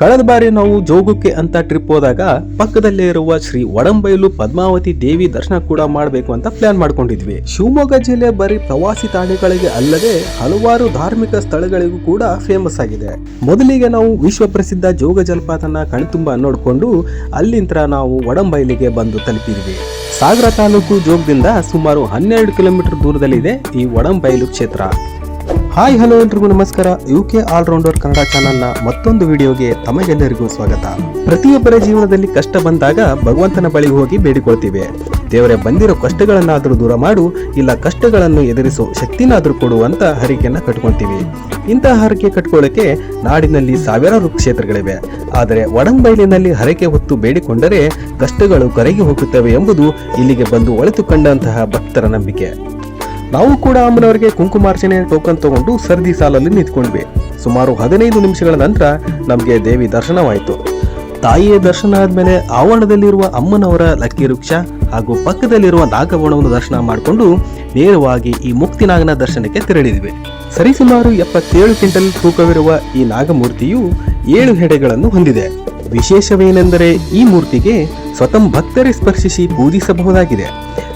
ಕಳೆದ ಬಾರಿ ನಾವು ಜೋಗಕ್ಕೆ ಅಂತ ಟ್ರಿಪ್ ಹೋದಾಗ ಪಕ್ಕದಲ್ಲೇ ಇರುವ ಶ್ರೀ ಒಡಂಬೈಲು ಪದ್ಮಾವತಿ ದೇವಿ ದರ್ಶನ ಕೂಡ ಮಾಡಬೇಕು ಅಂತ ಪ್ಲಾನ್ ಮಾಡ್ಕೊಂಡಿದ್ವಿ. ಶಿವಮೊಗ್ಗ ಜಿಲ್ಲೆ ಬರೀ ಪ್ರವಾಸಿ ತಾಣಗಳಿಗೆ ಅಲ್ಲದೆ ಹಲವಾರು ಧಾರ್ಮಿಕ ಸ್ಥಳಗಳಿಗೂ ಕೂಡ ಫೇಮಸ್ ಆಗಿದೆ. ಮೊದಲಿಗೆ ನಾವು ವಿಶ್ವ ಪ್ರಸಿದ್ಧ ಜೋಗ ಜಲಪಾತನ ಕಣ್ತುಂಬ ನೋಡಿಕೊಂಡು ಅಲ್ಲಿಂದ ನಾವು ಒಡಂಬೈಲಿಗೆ ಬಂದು ತಲುಪಿದ್ವಿ. ಸಾಗರ ತಾಲೂಕು ಜೋಗದಿಂದ ಸುಮಾರು ಹನ್ನೆರಡು ಕಿಲೋಮೀಟರ್ ದೂರದಲ್ಲಿದೆ ಈ ಒಡಂಬೈಲು ಕ್ಷೇತ್ರ. ಹಾಯ್, ಹಲೋ ಎಲ್ರಿಗೂ ನಮಸ್ಕಾರ. ಯು ಕೆ ಆಲ್ರೌಂಡರ್ ಕನ್ನಡ ಚಾನೆಲ್ನ ಮತ್ತೊಂದು ವಿಡಿಯೋಗೆ ತಮಗೆಲ್ಲರಿಗೂ ಸ್ವಾಗತ. ಪ್ರತಿಯೊಬ್ಬರ ಜೀವನದಲ್ಲಿ ಕಷ್ಟ ಬಂದಾಗ ಭಗವಂತನ ಬಳಿ ಹೋಗಿ ಬೇಡಿಕೊಳ್ತೀವಿ. ದೇವರೇ, ಬಂದಿರೋ ಕಷ್ಟಗಳನ್ನಾದರೂ ದೂರ ಮಾಡು, ಇಲ್ಲ ಕಷ್ಟಗಳನ್ನು ಎದುರಿಸೋ ಶಕ್ತಿನಾದರೂ ಕೊಡು ಅಂತ ಹರಿಕೆಯನ್ನ ಕಟ್ಕೊಳ್ತೀವಿ. ಇಂತಹ ಹರಕೆ ಕಟ್ಕೊಳ್ಳೋಕೆ ನಾಡಿನಲ್ಲಿ ಸಾವಿರಾರು ಕ್ಷೇತ್ರಗಳಿವೆ. ಆದರೆ ಒಡಂಬೈಲಿನಲ್ಲಿ ಹರಕೆ ಹೊತ್ತು ಬೇಡಿಕೊಂಡರೆ ಕಷ್ಟಗಳು ಕರಗಿ ಹೋಗುತ್ತವೆ ಎಂಬುದು ಇಲ್ಲಿಗೆ ಬಂದು ಒಳಿತು ಕಂಡಂತಹ ಭಕ್ತರ ನಂಬಿಕೆ. ನಾವು ಕೂಡ ಅಮ್ಮನವರಿಗೆ ಕುಂಕುಮಾರ್ಚನೆ ಟೋಕನ್ ತಗೊಂಡು ಸರ್ದಿ ಸಾಲಲ್ಲಿ ನಿಂತ್ಕೊಂಡ್ವಿ. ಸುಮಾರು ಹದಿನೈದು ನಿಮಿಷಗಳ ನಂತರ ನಮಗೆ ದೇವಿ ದರ್ಶನವಾಯಿತು. ತಾಯಿಯ ದರ್ಶನ ಆದ್ಮೇಲೆ ಆವರಣದಲ್ಲಿರುವ ಅಮ್ಮನವರ ಲಕ್ಕಿ ವೃಕ್ಷ ಹಾಗೂ ಪಕ್ಕದಲ್ಲಿರುವ ನಾಗವನವನ್ನು ದರ್ಶನ ಮಾಡಿಕೊಂಡು ನೇರವಾಗಿ ಈ ಮುಕ್ತಿನಾಗನ ದರ್ಶನಕ್ಕೆ ತೆರಳಿದ್ವಿ. ಸರಿಸುಮಾರು ಎಪ್ಪತ್ತೇಳು ಕ್ವಿಂಟಲ್ ತೂಕವಿರುವ ಈ ನಾಗಮೂರ್ತಿಯು ಏಳು ಹೆಡೆಗಳನ್ನು ಹೊಂದಿದೆ. ವಿಶೇಷವೇನೆಂದರೆ ಈ ಮೂರ್ತಿಗೆ ಸ್ವತಃ ಭಕ್ತರೇ ಸ್ಪರ್ಶಿಸಿ ಪೂಜಿಸಬಹುದಾಗಿದೆ.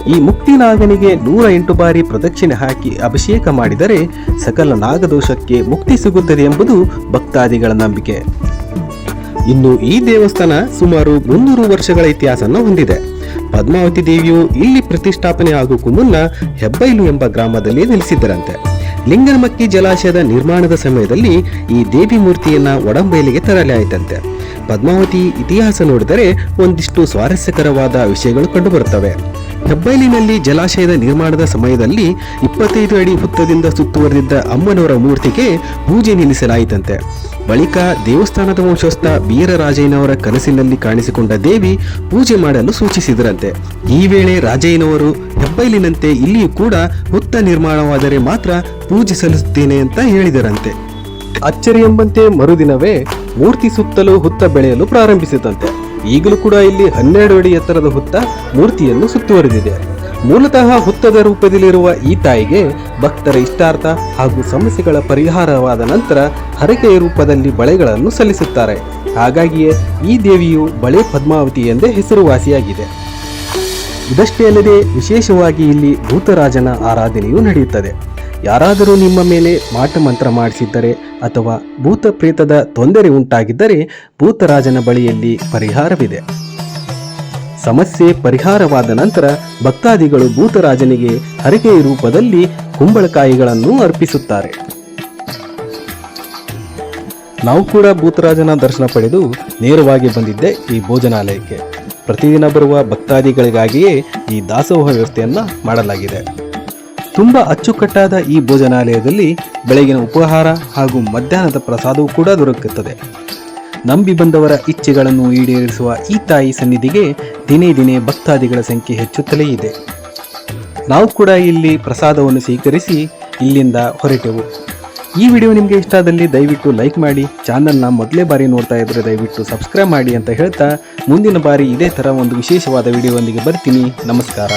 ಈ ಮುಕ್ತಿನಾಗನಿಗೆ ನೂರ ಎಂಟು ಬಾರಿ ಪ್ರದಕ್ಷಿಣೆ ಹಾಕಿ ಅಭಿಷೇಕ ಮಾಡಿದರೆ ಸಕಲ ನಾಗದೋಷಕ್ಕೆ ಮುಕ್ತಿ ಸಿಗುತ್ತದೆ ಎಂಬುದು ಭಕ್ತಾದಿಗಳ ನಂಬಿಕೆ. ಇನ್ನು ಈ ದೇವಸ್ಥಾನ ಸುಮಾರು ಮುನ್ನೂರು ವರ್ಷಗಳ ಇತಿಹಾಸವನ್ನು ಹೊಂದಿದೆ. ಪದ್ಮಾವತಿ ದೇವಿಯು ಇಲ್ಲಿ ಪ್ರತಿಷ್ಠಾಪನೆ ಆಗೋಕ್ಕೂ ಮುನ್ನ ಹೆಬ್ಬೈಲು ಎಂಬ ಗ್ರಾಮದಲ್ಲಿ ನೆಲೆಸಿದ್ದರಂತೆ. ಲಿಂಗನಮಕ್ಕಿ ಜಲಾಶಯದ ನಿರ್ಮಾಣದ ಸಮಯದಲ್ಲಿ ಈ ದೇವಿ ಮೂರ್ತಿಯನ್ನ ಒಡಂಬೈಲಿಗೆ ತರಲಾಯಿತಂತೆ. ಪದ್ಮಾವತಿ ಇತಿಹಾಸ ನೋಡಿದರೆ ಒಂದಿಷ್ಟು ಸ್ವಾರಸ್ಯಕರವಾದ ವಿಷಯಗಳು ಕಂಡುಬರುತ್ತವೆ. ಹೆಬ್ಬೈಲಿನಲ್ಲಿ ಜಲಾಶಯದ ನಿರ್ಮಾಣದ ಸಮಯದಲ್ಲಿ ಇಪ್ಪತ್ತೈದು ಅಡಿ ಹುತ್ತದಿಂದ ಸುತ್ತುವರೆದಿದ್ದ ಅಮ್ಮನವರ ಮೂರ್ತಿಗೆ ಪೂಜೆ ನಿಲ್ಲಿಸಲಾಯಿತಂತೆ. ಬಳಿಕ ದೇವಸ್ಥಾನದ ವಂಶಸ್ಥ ವೀರರಾಜಯ್ಯನವರ ಕನಸಿನಲ್ಲಿ ಕಾಣಿಸಿಕೊಂಡ ದೇವಿ ಪೂಜೆ ಮಾಡಲು ಸೂಚಿಸಿದರಂತೆ. ಈ ವೇಳೆ ರಾಜಯ್ಯನವರು ಹೆಬ್ಬೈಲಿನಂತೆ ಇಲ್ಲಿಯೂ ಕೂಡ ಹುತ್ತ ನಿರ್ಮಾಣವಾದರೆ ಮಾತ್ರ ಪೂಜೆ ಸಲ್ಲಿಸುತ್ತೇನೆ ಅಂತ ಹೇಳಿದರಂತೆ. ಅಚ್ಚರಿ ಎಂಬಂತೆ ಮರುದಿನವೇ ಮೂರ್ತಿ ಸುತ್ತಲೂ ಹುತ್ತ ಬೆಳೆಯಲು ಪ್ರಾರಂಭಿಸಿದಂತೆ. ಈಗಲೂ ಕೂಡ ಇಲ್ಲಿ ಹನ್ನೆರಡು ಅಡಿ ಎತ್ತರದ ಹುತ್ತ ಮೂರ್ತಿಯನ್ನು ಸುತ್ತುವರೆದಿದೆ. ಮೂಲತಃ ಹುತ್ತದ ರೂಪದಲ್ಲಿರುವ ಈ ತಾಯಿಗೆ ಭಕ್ತರ ಇಷ್ಟಾರ್ಥ ಹಾಗೂ ಸಮಸ್ಯೆಗಳ ಪರಿಹಾರವಾದ ನಂತರ ಹರಕೆಯ ರೂಪದಲ್ಲಿ ಬಳೆಗಳನ್ನು ಸಲ್ಲಿಸುತ್ತಾರೆ. ಹಾಗಾಗಿಯೇ ಈ ದೇವಿಯು ಬಳೆ ಪದ್ಮಾವತಿ ಎಂದೇ ಹೆಸರುವಾಸಿಯಾಗಿದೆ. ಇದಷ್ಟೇ ಅಲ್ಲದೆ ವಿಶೇಷವಾಗಿ ಇಲ್ಲಿ ಭೂತರಾಜನ ಆರಾಧನೆಯೂ ನಡೆಯುತ್ತದೆ. ಯಾರಾದರೂ ನಿಮ್ಮ ಮೇಲೆ ಮಾಟ ಮಂತ್ರ ಮಾಡಿಸಿದ್ದರೆ ಅಥವಾ ಭೂತ ಪ್ರೇತದ ತೊಂದರೆ ಉಂಟಾಗಿದ್ದರೆ ಭೂತರಾಜನ ಬಳಿಯಲ್ಲಿ ಪರಿಹಾರವಿದೆ. ಸಮಸ್ಯೆ ಪರಿಹಾರವಾದ ನಂತರ ಭಕ್ತಾದಿಗಳು ಭೂತರಾಜನಿಗೆ ಹರಿಕೆಯ ರೂಪದಲ್ಲಿ ಕುಂಬಳಕಾಯಿಗಳನ್ನು ಅರ್ಪಿಸುತ್ತಾರೆ. ನಾವು ಕೂಡ ಭೂತರಾಜನ ದರ್ಶನ ಪಡೆದು ನೇರವಾಗಿ ಬಂದಿದ್ದೆ ಈ ಭೋಜನಾಲಯಕ್ಕೆ. ಪ್ರತಿದಿನ ಬರುವ ಭಕ್ತಾದಿಗಳಿಗಾಗಿಯೇ ಈ ದಾಸೋಹ ವ್ಯವಸ್ಥೆಯನ್ನು ಮಾಡಲಾಗಿದೆ. ತುಂಬ ಅಚ್ಚುಕಟ್ಟಾದ ಈ ಭೋಜನಾಲಯದಲ್ಲಿ ಬೆಳಗಿನ ಉಪಹಾರ ಹಾಗೂ ಮಧ್ಯಾಹ್ನದ ಪ್ರಸಾದವೂ ಕೂಡ ದೊರಕುತ್ತದೆ. ನಂಬಿ ಬಂದವರ ಇಚ್ಛೆಗಳನ್ನು ಈಡೇರಿಸುವ ಈ ತಾಯಿ ಸನ್ನಿಧಿಗೆ ದಿನೇ ದಿನೇ ಭಕ್ತಾದಿಗಳ ಸಂಖ್ಯೆ ಹೆಚ್ಚುತ್ತಲೇ ಇದೆ. ನಾವು ಕೂಡ ಇಲ್ಲಿ ಪ್ರಸಾದವನ್ನು ಸ್ವೀಕರಿಸಿ ಇಲ್ಲಿಂದ ಹೊರಟೆವು. ಈ ವಿಡಿಯೋ ನಿಮಗೆ ಇಷ್ಟ ಆದಲ್ಲಿ ದಯವಿಟ್ಟು ಲೈಕ್ ಮಾಡಿ ಚಾನಲ್ನ ಮೊದಲೇ ಬಾರಿ ನೋಡ್ತಾ ಇದ್ದರೆ ದಯವಿಟ್ಟು ಸಬ್ಸ್ಕ್ರೈಬ್ ಮಾಡಿ ಅಂತ ಹೇಳ್ತಾ ಮುಂದಿನ ಬಾರಿ ಇದೇ ಥರ ಒಂದು ವಿಶೇಷವಾದ ವಿಡಿಯೋವೊಂದಿಗೆ ಬರ್ತೀನಿ. ನಮಸ್ಕಾರ.